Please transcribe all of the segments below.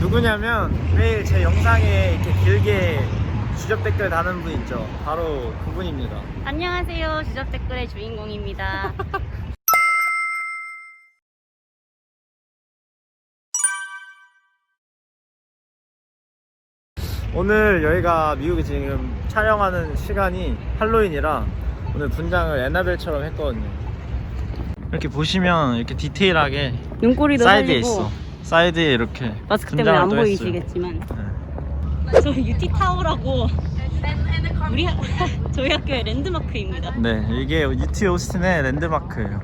누구냐면 매일 제 영상에 이렇게 길게 주접 댓글 다는 분 있죠. 바로 그분입니다. 안녕하세요. 지적 댓글의 주인공입니다. 오늘 여기가 미국에 지금 촬영하는 시간이 할로윈이라 오늘 분장을 에나벨처럼 했거든요. 이렇게 보시면 이렇게 디테일하게 눈꼬리도 사이드에 살리고 있어. 사이드에 이렇게 마스크 때문에 안 분장을 또 했어요. 보이시겠지만 네. 저 유티 타워라고 우리 학, 저희 학교의 랜드마크입니다. 네, 이게 UT 오스틴의 랜드마크예요.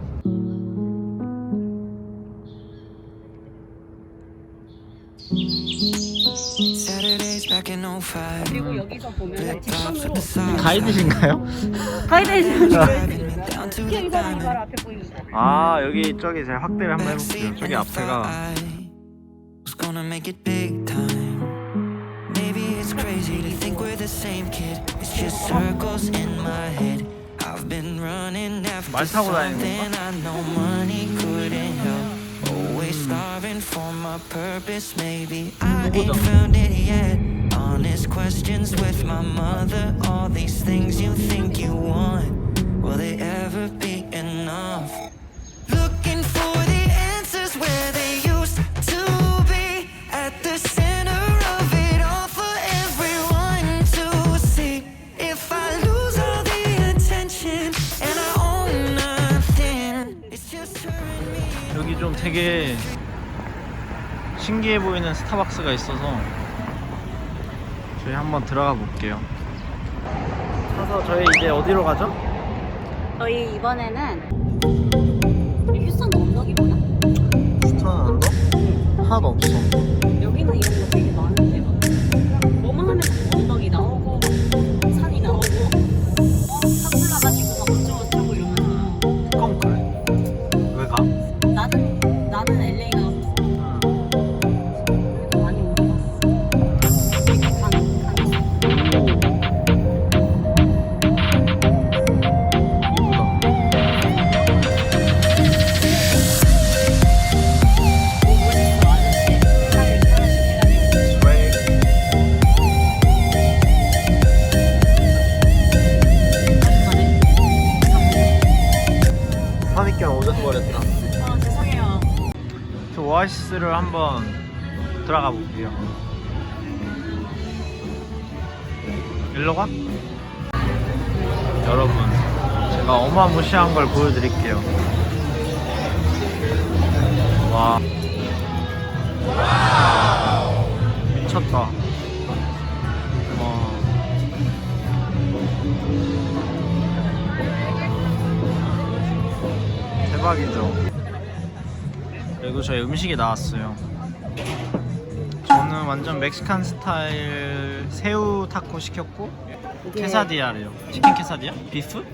Saturdays back in 05. 그리고 여기서 보면 뒷선으로 가이드신가요? 가이드 해주는 Driving me down to the 기억이 바로 바로 앞에 보입니다. 아 여기 저기 제가 확대를 한번. 해볼게요. 저기 앞에가 gonna make it big time. Maybe it's crazy to think we're the same kid. It's just circles in my head. I've been running after something I know money couldn't help. Always starving for my purpose. Maybe I ain't found it yet. Honest questions with my mother. All these things you think you want. Will they ever be enough? 여기 좀 되게 신기해 보이는 스타벅스가 있어서 저희 한번 들어가 볼게요. 가서 저희 이제 어디로 가죠? 저희 이번에는 휴선 언덕이 뭐야? 스타는 언더? 하나도 없어. 여기는 이런 거 되게 오아시스를 한번 들어가 볼게요. 일로 가? 여러분, 제가 어마무시한 걸 보여드릴게요. 와. 미쳤다. 와. 대박이죠. 저희 음식이 나왔어요. 저는 완전 멕시칸 스타일 새우 타코 시켰고 이게 케사디아래요. 치킨 케사디아? 비프?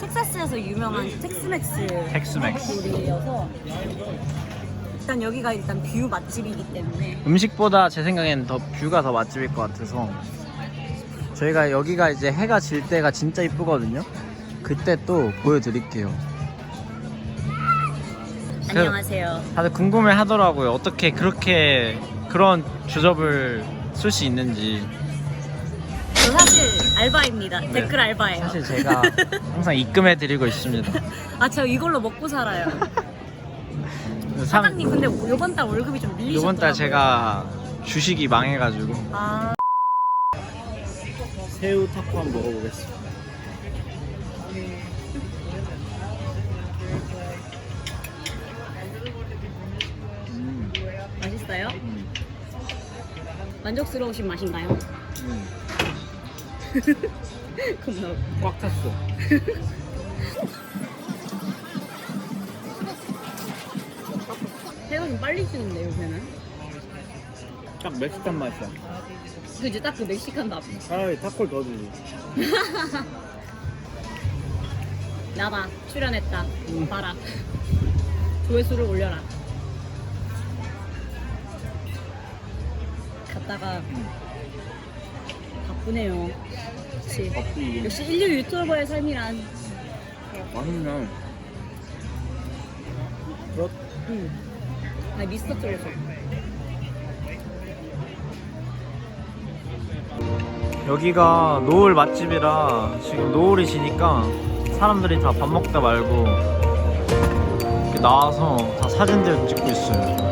텍사스에서 유명한 텍스맥스 텍스맥스. 요리여서 일단 여기가 일단 뷰 맛집이기 때문에 음식보다 제 생각엔 더 뷰가 더 맛집일 것 같아서 저희가 여기가 이제 해가 질 때가 진짜 이쁘거든요. 그때 또 보여드릴게요. 안녕하세요. 다들 궁금해 하더라고요. 어떻게 그렇게 그런 주접을 쓸 수 있는지. 저 사실 알바입니다. 네. 댓글 알바예요. 사실 제가 항상 입금해 드리고 있습니다. 아, 저 이걸로 먹고 살아요. 삼- 사장님, 근데 이번 달 월급이 좀 밀리셨더라고요. 이번 달 제가 주식이 망해가지고 아, 새우 타코 한번 먹어보겠습니다. 맛있어요? 음, 만족스러우신 맛인가요? 음. 겁나. 꽉 찼어. 새우 좀 빨리 주는데 요새는. 딱 멕시칸 맛이야. 그지 딱 그 멕시칸 맛. 차라리 타코를 더 주지. 나봐 출연했다. 음. 봐라. 조회수를 올려라. 갔다가 바쁘네요. 역시, 역시 인류 유튜버의 삶이란. 맛있네. 그렇. 음. 아, 미스터 트래플. 여기가 노을 맛집이라 지금 노을이 지니까 사람들이 다 밥 먹다 말고 이렇게 나와서 다 사진들 찍고 있어요.